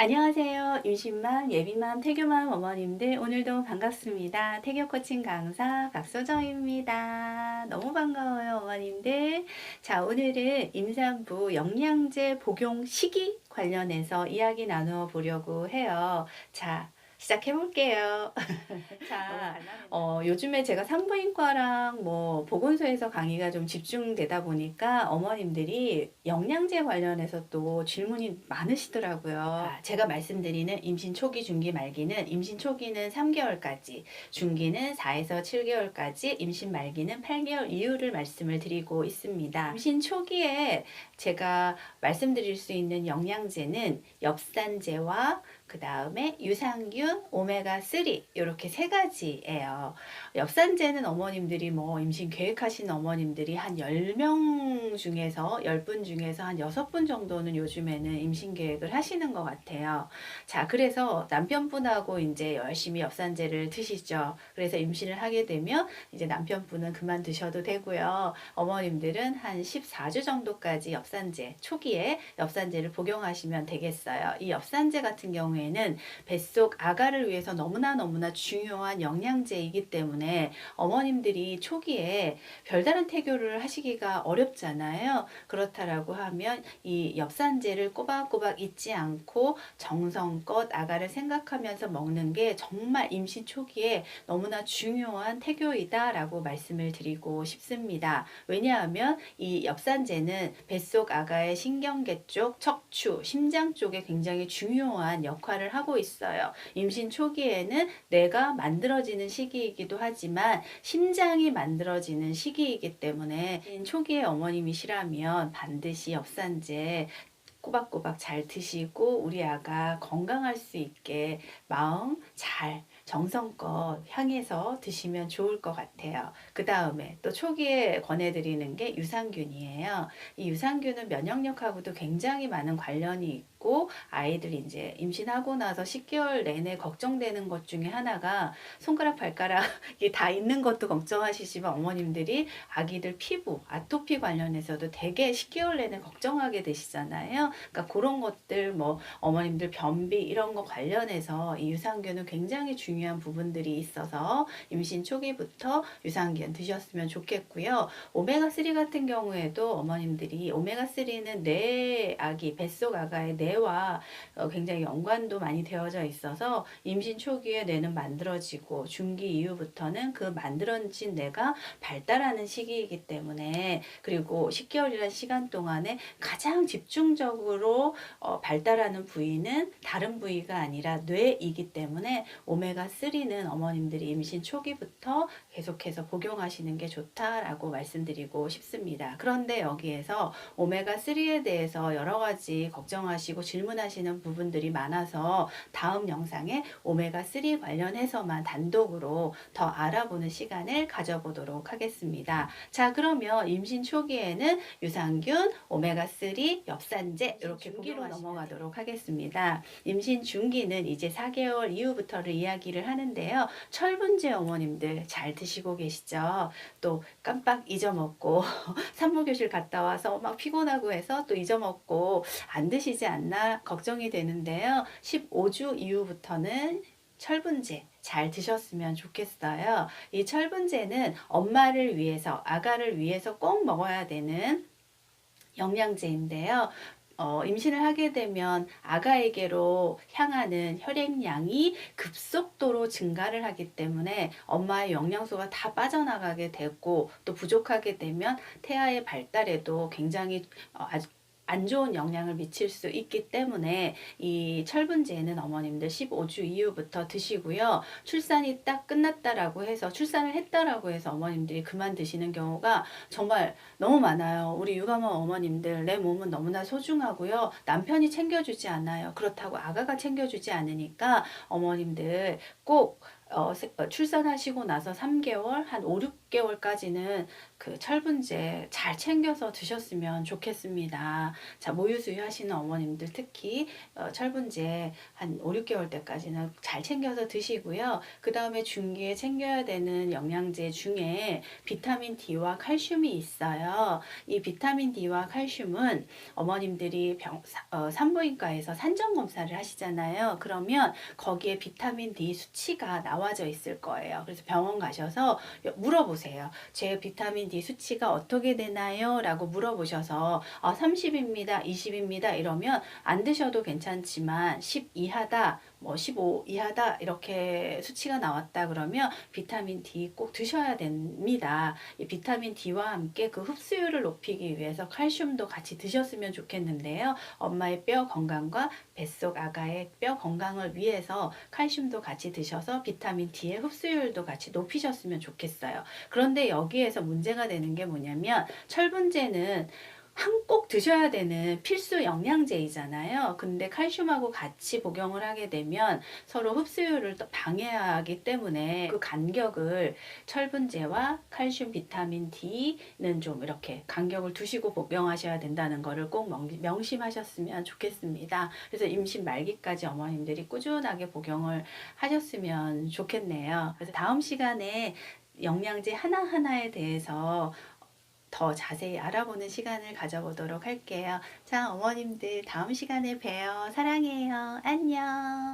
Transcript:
안녕하세요. 임신맘, 예비맘, 태교맘 어머님들 오늘도 반갑습니다. 태교 코칭 강사 박소정입니다. 너무 반가워요, 어머님들. 자, 오늘은 임산부 영양제 복용 시기 관련해서 이야기 나누어 보려고 해요. 자, 시작해 볼게요. 자, 어, 요즘에 제가 산부인과랑 뭐 보건소에서 강의가 좀 집중되다 보니까 어머님들이 영양제 관련해서 또 질문이 많으시더라고요. 아, 제가 말씀드리는 임신 초기, 중기, 말기는 임신 초기는 3개월까지, 중기는 4에서 7개월까지, 임신 말기는 8개월 이후를 말씀을 드리고 있습니다. 임신 초기에 제가 말씀드릴 수 있는 영양제는 엽산제와 그 다음에 유산균, 오메가3 이렇게 세 가지예요. 엽산제는 어머님들이 뭐 임신 계획하시는 어머님들이 한 10명 중에서 10분 중에서 한 6분 정도는 요즘에는 임신 계획을 하시는 것 같아요. 자, 그래서 남편분하고 이제 열심히 엽산제를 드시죠. 그래서 임신을 하게 되면 이제 남편분은 그만 드셔도 되고요. 어머님들은 한 14주 정도까지 엽산제, 초기에 엽산제를 복용하시면 되겠어요. 이 엽산제 같은 경우에 는 뱃속 아가를 위해서 너무나 너무나 중요한 영양제이기 때문에 어머님들이 초기에 별다른 태교를 하시기가 어렵잖아요. 그렇다라고 하면 이 엽산제를 꼬박꼬박 잊지 않고 정성껏 아가를 생각하면서 먹는 게 정말 임신 초기에 너무나 중요한 태교이다라고 말씀을 드리고 싶습니다. 왜냐하면 이 엽산제는 뱃속 아가의 신경계 쪽, 척추, 심장 쪽에 굉장히 중요한 역할을 하고 있어요. 임신 초기에는 뇌가 만들어지는 시기이기도 하지만 심장이 만들어지는 시기이기 때문에 초기에 어머님이시라면 반드시 엽산제 꼬박꼬박 잘 드시고 우리 아가 건강할 수 있게 마음 잘 정성껏 향해서 드시면 좋을 것 같아요. 그 다음에 또 초기에 권해드리는 게 유산균이에요. 이 유산균은 면역력하고도 굉장히 많은 관련이 있고 아이들이 이제 임신하고 나서 10개월 내내 걱정되는 것 중에 하나가 손가락 발가락이 다 있는 것도 걱정하시지만 어머님들이 아기들 피부 아토피 관련해서도 되게 10개월 내내 걱정하게 되시잖아요. 그러니까 그런 것들 뭐 어머님들 변비 이런 거 관련해서 이 유산균은 굉장히 중요한 부분들이 있어서 임신 초기부터 유산균 드셨으면 좋겠고요. 오메가3 같은 경우에도 어머님들이 오메가3는 뇌 아기 뱃속 아가의 뇌와 어, 굉장히 연관도 많이 되어져 있어서 임신 초기에 뇌는 만들어지고 중기 이후부터는 그 만들어진 뇌가 발달하는 시기이기 때문에 그리고 10개월이라는 시간 동안에 가장 집중적으로 어, 발달하는 부위는 다른 부위가 아니라 뇌이기 때문에 오메가3는 어머님들이 임신 초기부터 계속해서 복용하시는 게 좋다라고 말씀드리고 싶습니다. 그런데 여기에서 오메가3에 대해서 여러 가지 걱정하시고 질문하시는 부분들이 많아서 다음 영상에 오메가3 관련해서만 단독으로 더 알아보는 시간을 가져보도록 하겠습니다. 자, 그러면 임신 초기에는 유산균, 오메가3, 엽산제 이렇게 중기로 넘어가도록 하겠습니다. 임신 중기는 이제 4개월 이후부터를 이야기를 하는데요. 철분제 어머님들 잘 드시고 계시죠? 또 깜빡 잊어먹고 산모교실 갔다 와서 막 피곤하고 해서 또 잊어먹고 안 드시지 않나 걱정이 되는데요. 15주 이후부터는 철분제 잘 드셨으면 좋겠어요. 이 철분제는 엄마를 위해서, 아가를 위해서 꼭 먹어야 되는 영양제인데요. 어, 임신을 하게 되면 아가에게로 향하는 혈액량이 급속도로 증가를 하기 때문에 엄마의 영양소가 다 빠져나가게 되고 또 부족하게 되면 태아의 발달에도 굉장히 어, 아주 안 좋은 영향을 미칠 수 있기 때문에 이 철분제는 어머님들 15주 이후부터 드시고요. 출산이 딱 끝났다라고 해서 출산을 했다라고 해서 어머님들이 그만 드시는 경우가 정말 너무 많아요. 우리 육아맘 어머님들 내 몸은 너무나 소중하고요. 남편이 챙겨주지 않아요. 그렇다고 아가가 챙겨주지 않으니까 어머님들 꼭 어, 세- 어, 출산하시고 나서 3개월, 한 5, 6개월까지는 그 철분제 잘 챙겨서 드셨으면 좋겠습니다. 자, 모유수유 하시는 어머님들 특히 어, 철분제 한 5, 6개월 때까지는 잘 챙겨서 드시고요. 그 다음에 중기에 챙겨야 되는 영양제 중에 비타민 D와 칼슘이 있어요. 이 비타민 D와 칼슘은 어머님들이 병, 사- 어, 산부인과에서 산정 검사를 하시잖아요. 그러면 거기에 비타민 D 수치가 나와 져 있을 거예요. 그래서 병원 가셔서 여- 물어보세요. 제 비타민 D 수치가 어떻게 되나요? 라고 물어보셔서 어, 30입니다, 20입니다 이러면 안 드셔도 괜찮지만 10 이하다, 뭐 15 이하다 이렇게 수치가 나왔다 그러면 비타민 D 꼭 드셔야 됩니다. 이 비타민 D와 함께 그 흡수율을 높이기 위해서 칼슘도 같이 드셨으면 좋겠는데요. 엄마의 뼈 건강과 뱃속 아가의 뼈 건강을 위해서 칼슘도 같이 드셔서 비타민 D의 흡수율도 같이 높이셨으면 좋겠어요. 그런데 여기에서 문제가 되는 게 뭐냐면 철분제는 한 꼭 드셔야 되는 필수 영양제이잖아요. 근데 칼슘하고 같이 복용을 하게 되면 서로 흡수율을 또 방해하기 때문에 그 간격을 철분제와 칼슘 비타민 D는 좀 이렇게 간격을 두시고 복용하셔야 된다는 거를 꼭 명- 명심하셨으면 좋겠습니다. 그래서 임신 말기까지 어머님들이 꾸준하게 복용을 하셨으면 좋겠네요. 그래서 다음 시간에 영양제 하나하나에 대해서 더 자세히 알아보는 시간을 가져보도록 할게요. 자, 어머님들 다음 시간에 봬요. 사랑해요. 안녕.